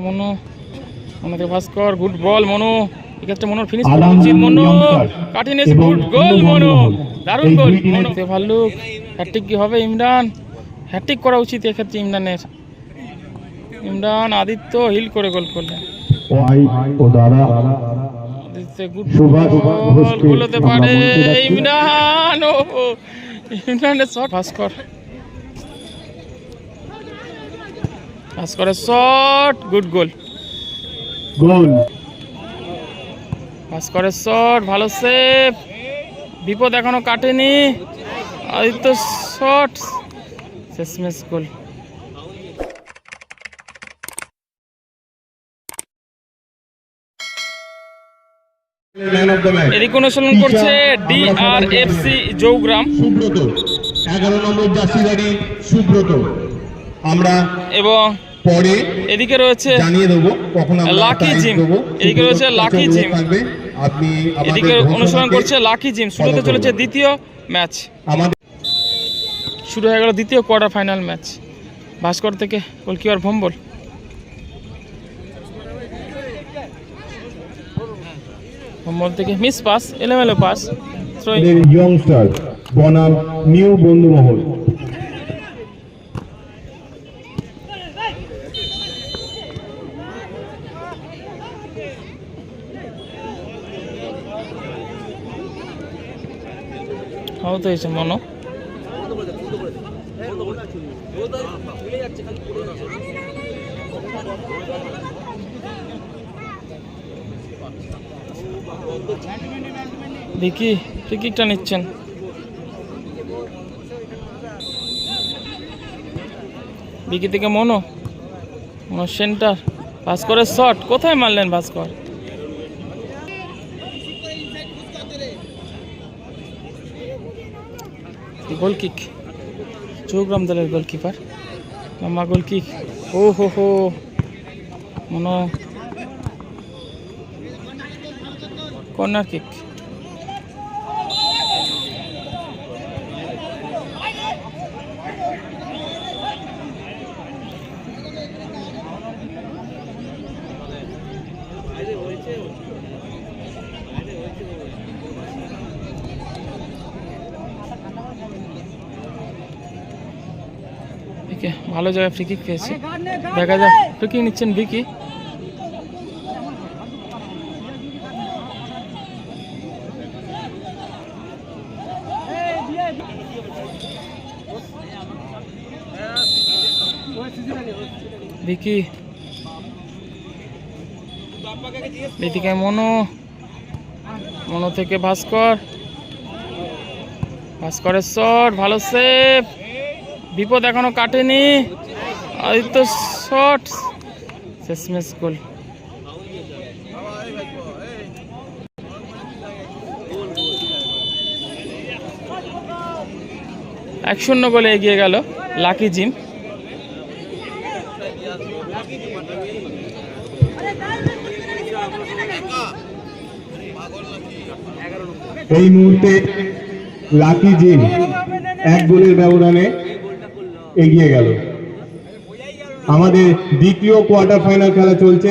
মনু মনুকে Bhaskar good ball Manu. এক্ষেত্রে মনুর ফিনিশ করা উচিত মনু। কাঠিনেস গুড গোল মনু দারুণ গোল দুই মনুতে ভাল্লুক। হ্যাট্রিক কি হবে ইমরান? হ্যাট্রিক করা উচিত এক্ষেত্রে ইমরানের। ইমরান আদিত্য হিল করে গোল করলেন। ইমরান। ও ইমরানের shot Bhaskar ভাস্করের shot good goal goal pass ভাস্করের shot ভালো সেভ বিপদ এখনও কাটেনি। আদিত্য শট শেষমেশ গোল এদিকে অনুশীলন করছে ডিআরএফসি জৌগ্রাম সুব্রত এগারো নম্বর জার্সিদারি সুব্রত। আমরা এবং পরে এদিকে রয়েছে জানিয়ে দেবো কখন আমরা লাকি জিম। এদিকে রয়েছে লাকি জিম। আপনি এদিকে অনুসরণ করছে লাকি জিম শুরুতে চলেছে দ্বিতীয় ম্যাচ। আমাদের শুরু হয়ে গেল দ্বিতীয় কোয়ার্টার ফাইনাল ম্যাচ। ভাস্কর থেকে গোলকিপার ভম্বল ভম্বল থেকে মিস পাস এলোমেলো পাস থ্রোয়িং ইয়ংস্টার বনাম নিউ বন্ধুমহল। আহত হয়েছে মনো। দেখি টিকিটটা নিচ্ছেন। বিকি থেকে মনো। মনো সেন্টার ভাস্করের শট কোথায় মারলেন ভাস্কর? গোল কিক চৌগ্রাম দলের গোলকিপার লম্বা গোল কিক ও হো হো মনো কর্নার কিক ভালো জায়গায় ফ্রি কিক পেয়েছে। দেখা যাক ফ্রি কিক নিচ্ছেন ভিকি মনো। মনো থেকে ভাস্কর। ভাস্করের শট ভালো সেভ বিপদ এখনও কাটেনি। আদিত্য শট শেষমেশ গোল। এক শূন্য গোলে এগিয়ে গেল লাকি জিম। এই মুহূর্তে লাকি জিম এক গোলের ব্যবধানে এগিয়ে গেল। আমাদের দ্বিতীয় কোয়ার্টার ফাইনাল খেলা চলছে।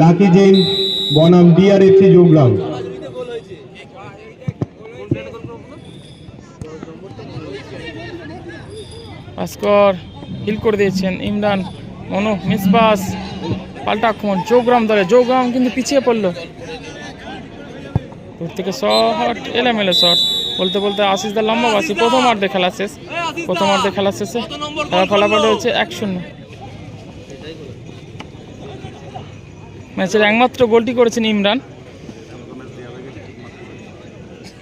লাকি জিম বনাম ডিআরএফসি যোগগ্রাম ভাস্কর হিল করে দিয়েছেন ইমরান। মনু মিসবাস পাল্টা আক্রমণ চৌগ্রাম দলে চৌগ্রাম কিন্তু পিছিয়ে পড়ল। দূর থেকে শট এলোমেলো শট বলতে বলতে আশিস দা লম্বাবাসী প্রথম অর্ধে খেলা শেষ। প্রথম অর্ধে খেলা শেষে খেলার ফলাফল হয়েছে এক শূন্য। ম্যাচের একমাত্র গোলটি করেছেন ইমরান।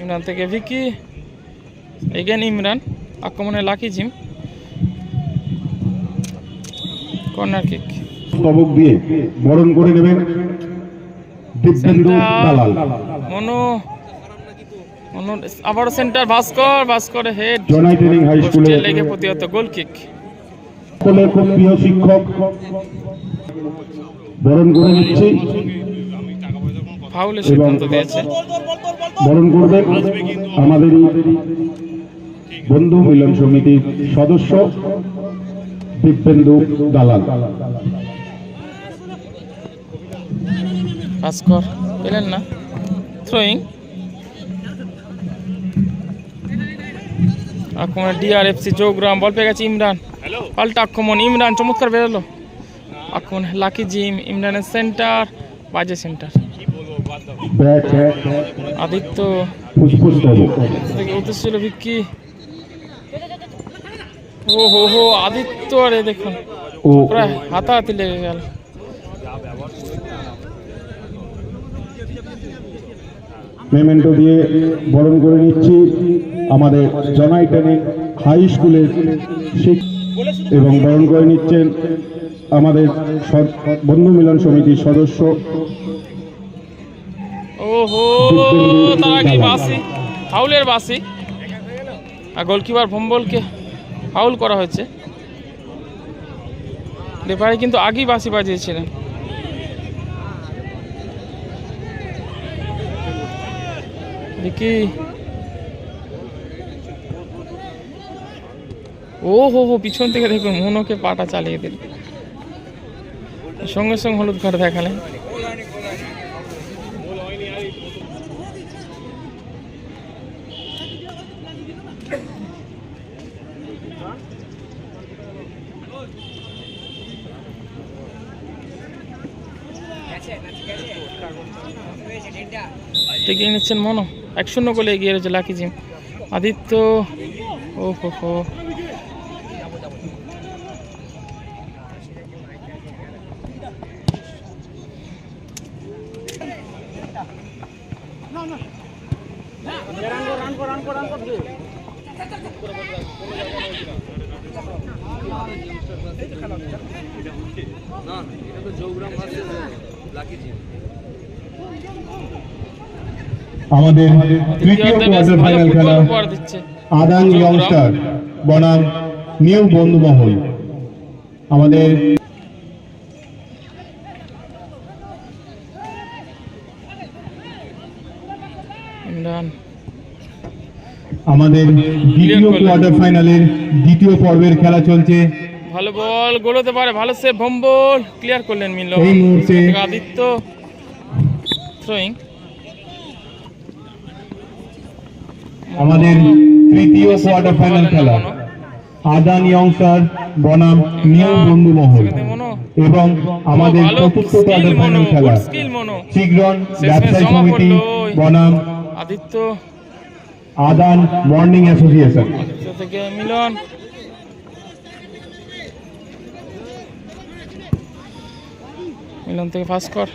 ইমরান থেকে ভিকি এগেন ইমরান আক্রমণে লাকি জিম। Corner kick. স্তবক দিয়ে বরণ করে নেবেন দিব্যেন্দু দালাল। মনু। আবারও centre Bhaskar Bhaskar head. Janai training high স্কুলে লেগে প্রতিহত গোল কিক সকলের খুব প্রিয় শিক্ষক। বরণ করে নিচ্ছি। ফাউলের সিদ্ধান্ত দিয়েছে। বরণ করবেন আমাদের বন্ধু মিলন সমিতির সদস্য দিব্যেন্দু দালাল। ভাস্কর পেলেন না। থ্রোয়িং আক্রমণ ডিআরএফসি চৌগ্রাম বল পেয়ে গেছে ইমরান। পাল্টা আক্রমণ ইমরান চমৎকার বেরোলো। আক্রমণ লাকি জিম ইমরানের সেন্টার বাজে সেন্টার আদিত্য উদ্দেশ্য ছিল ভিক্কি ও হো হো আদিত্য আরে দেখুন ও প্রায় হাতাহাতি লেগে গেল। পেমেন্টও দিয়ে বরণ করে নিচ্ছি। আমাদের জনাই ট্রেনিং হাই স্কুলের এবং বরণ করে নিচ্ছেন আমাদের বন্ধু মিলন সমিতির সদস্য ও হো তার আগে বাসি ফাউলের বাসি আর গোলকিপার ভম্বলকে ফাউল করা হয়েছে। রেফারি কিন্তু আগেই বাসি বাজিয়েছিলেন। দেখি। ও হো হো পিছন থেকে দেখুন মনোকে পাটা চালিয়ে দিল। সঙ্গে সঙ্গে হলুদ কার্ড দেখালেন। টেকিং নিচ্ছেন মনো। এক শূন্য গোলে এগিয়ে রয়েছে লাকি জিম। আদিত্য ও হো হো আমাদের তৃতীয় কোয়ার্টার ফাইনাল খেলা আদান ইয়ংস্টার বনাম নিউ বন্ধুমহল। আমাদের আমাদের দ্বিতীয় কোয়ার্টার ফাইনালের দ্বিতীয় পর্বের খেলা চলছে। ভালো বল গোল হতে পারে ভালো সেভ ভম্বল ক্লিয়ার করলেন মিলন। এই মুহূর্তে- আদিত্য থ্রোয়িং আমাদের তৃতীয় কোয়ার্টার ফাইনাল খেলা। আদান ইয়ংস্টার বনাম, নিউ বন্ধুমহল এবং আমাদের চতুর্থ কোয়ার্টার ফাইনাল খেলা। শেষমেশ ব্যবসায়ী সমিতি, বনাম আদিত্য আদান মর্নিং অ্যাসোসিয়েশন। মিলন মিলন থেকে ভাস্কর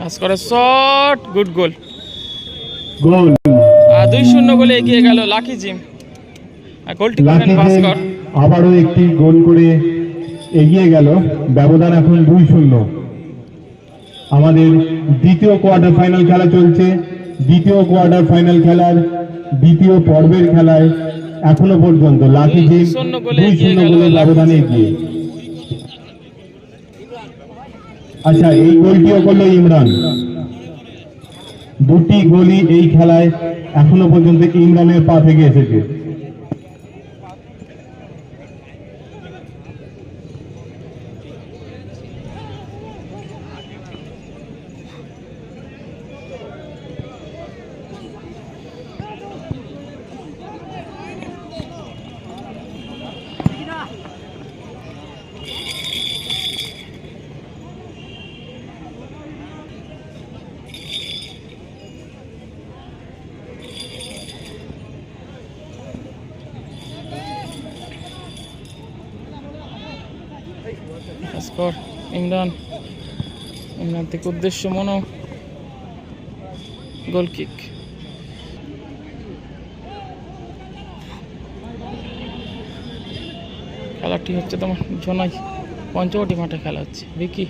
ভাস্করের শট গুড গোল গোল। দুই শূন্য গোলে এগিয়ে গেল লাকি জিম। আর গোলটি করলেন ভাস্কর। আবারও একটি গোল করে এগিয়ে গেল। ব্যবধান এখন দুই শূন্য। আমাদের দ্বিতীয় কোয়ার্টার ফাইনাল খেলা চলছে। দ্বিতীয় কোয়ার্টার ফাইনাল খেলার দ্বিতীয় পর্বের খেলায় এখনও পর্যন্ত লাকি জিম দুই শূন্য গেল ব্যবধানে এগিয়ে। আচ্ছা এই গোলটিও করল ইমরান। দুটি গোলই এই খেলায় এখনও পর্যন্ত ইমরানের পা থেকে এসেছে। ভাস্কর ইমরান। ইমরান থেকে উদ্দেশ্য মনো। গোল কিক খেলাটি হচ্ছে তোমার জনাই পঞ্চবটি মাঠে খেলা হচ্ছে। বিকি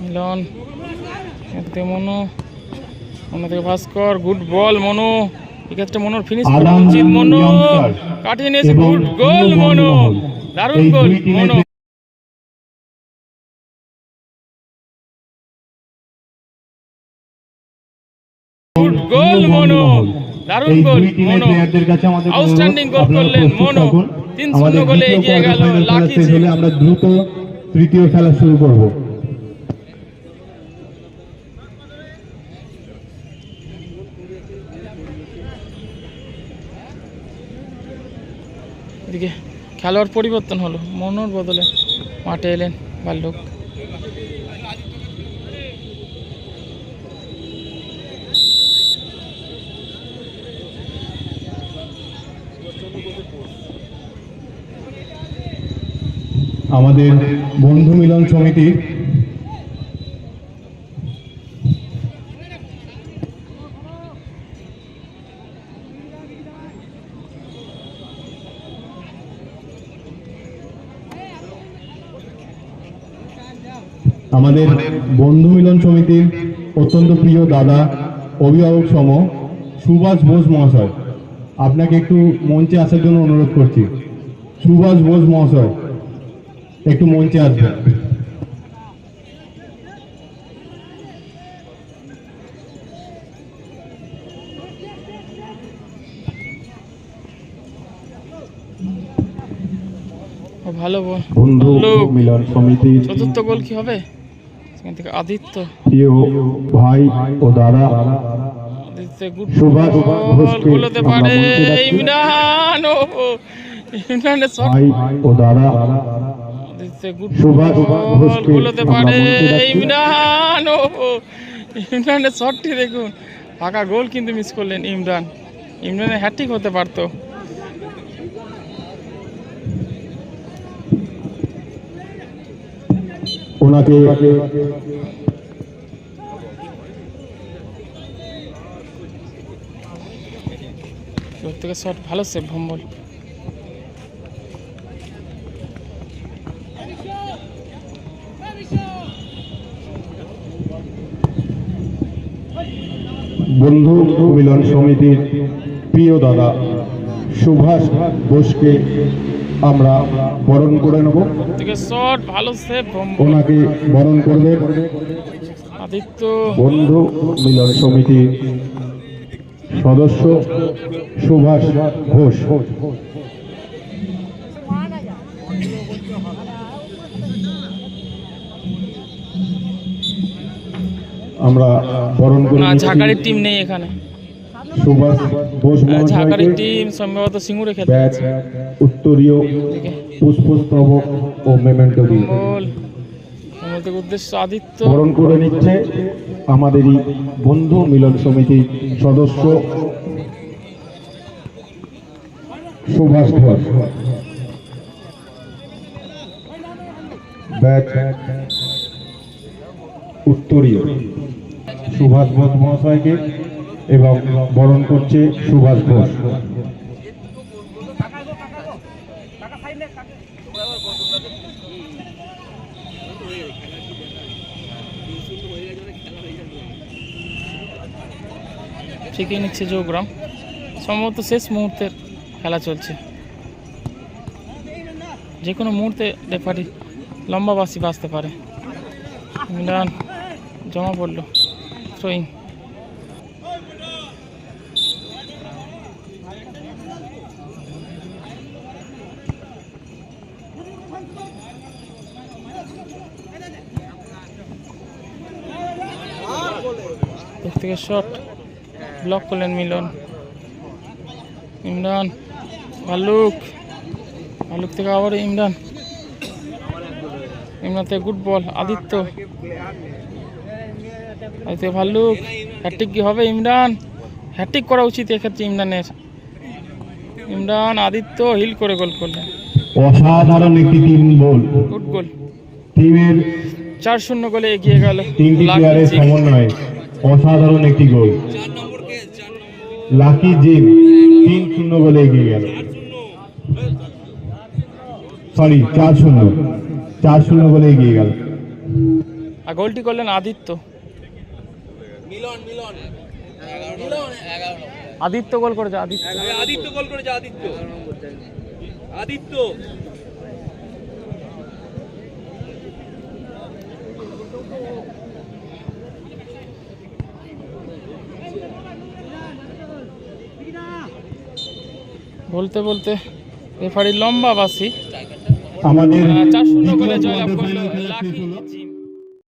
মিলন। এখান মনো। মনো থেকে ভাস্কর। গুড বল মনো। এক্ষেত্রে মনোর ফিনিশ করা উচিত মনো। কাটিয়ে নিয়েছে গুড গোল মনো। দারুণ গোল মনো। গোল মনো। দারুণ গোল মনো। কাছে আমাদের আউটস্ট্যান্ডিং গোল করলেন মনো। তিন শূন্য গোলে এগিয়ে গেল লাকি আমরা দ্রুত তৃতীয় খেলা শুরু করব এদিকে খেলোয়াড় পরিবর্তন হলো মনোর বদলে মাঠে এলেন বাল্যক। আমাদের বন্ধু মিলন সমিতির আমাদের বন্ধু মিলন সমিতির অত্যন্ত প্রিয় দাদা অভিভাবক সম সুভাষ বোস মহাশয়। আপনাকে একটু মঞ্চে আসার জন্য অনুরোধ করছি। সুভাষ বোস মহাশয় একটু মঞ্চে আসবেন। ভালো বন্ধু মিলন সমিতি চতুর্থ গোল কি হবে? থেকে আদিত্য। ভাই ও দাদা সুভাষ ঘোষকে পারে ইমরান ও ইমরানের ভাই ও দাদা সুভাষ ঘোষকে পারে ইমরান ও ইমরানের শটটি দেখুন। ফাঁকা গোল কিন্তু মিস করলেন ইমরান। ইমরানের হ্যাট্রিক হতে পারতো। ওনাকে থেকে শট ভালো সেভ ভম্বল। বন্ধু মিলন সমিতির প্রিয় দাদা সুভাষ বোসকে আমরা বরণ করে নেব। ওনাকে বরণ আদিত্য। বন্ধু মিলন সমিতির সদস্য সুভাষ ঘোষ। আমরা বরণ করে টিম নেই এখানে। সুভাষ ঘোষ ঝাঁকারির মহাশয়কে টিম সম্ভবত সিঙ্গুরে খেলতে ব্যাট উত্তরীয় এদিকে। পুষ্পস্তবক ও মেমেন্টো দিয়ে। উদ্দেশ্য আদিত্য। বরণ করে নিচ্ছে আমাদেরই বন্ধু মিলন সমিতির সদস্য সুভাষ ঘোষ। ব্যাট উত্তরীয় সুভাষ ঘোষ মহাশয়কে এবং বরণ করছে সুভাষ ঘোষ। ঠিকই নিচ্ছে যোগগ্রাম সম্ভবত শেষ মুহূর্তের খেলা চলছে। যে কোনো মুহূর্তে রেফারি লম্বা বাসি বাঁচতে পারে। জমা পড়ল। থ্রোয়িং থেকে শট ব্লক করলেন মিলন। ইমরান ভাল্লুক ভাল্লুক থেকে আবার ইমরান। ইমরান থেকে গুড বল আদিত্য। আদিত্য ভাল্লুক হ্যাট্রিক কি হবে ইমরান? হ্যাট্রিক করা উচিত এক্ষেত্রে ইমরানের। ইমরান আদিত্য হিল করে গোল করলেন। অসাধারণ একটি টিম গোল গুড গোল টিমের চার শূন্য গোলে এগিয়ে গেল। তিনটি প্লেয়ারের সমন্বয়ে। অসাধারণ একটি গোল। লাকি জিম তিন শূন্য গোলে এগিয়ে গেল। সরি চার শূন্য। চার শূন্য গোলে এগিয়ে গেল। আর গোলটি করলেন আদিত্য। আদিত্য গোল করেছে আদিত্য। আদিত্য গোল করেছে আদিত্য। আদিত্য। বলতে বলতে রেফারি লম্বা বাসি আমাদের চার শূন্য গোলে জয়লাভ করল লাকি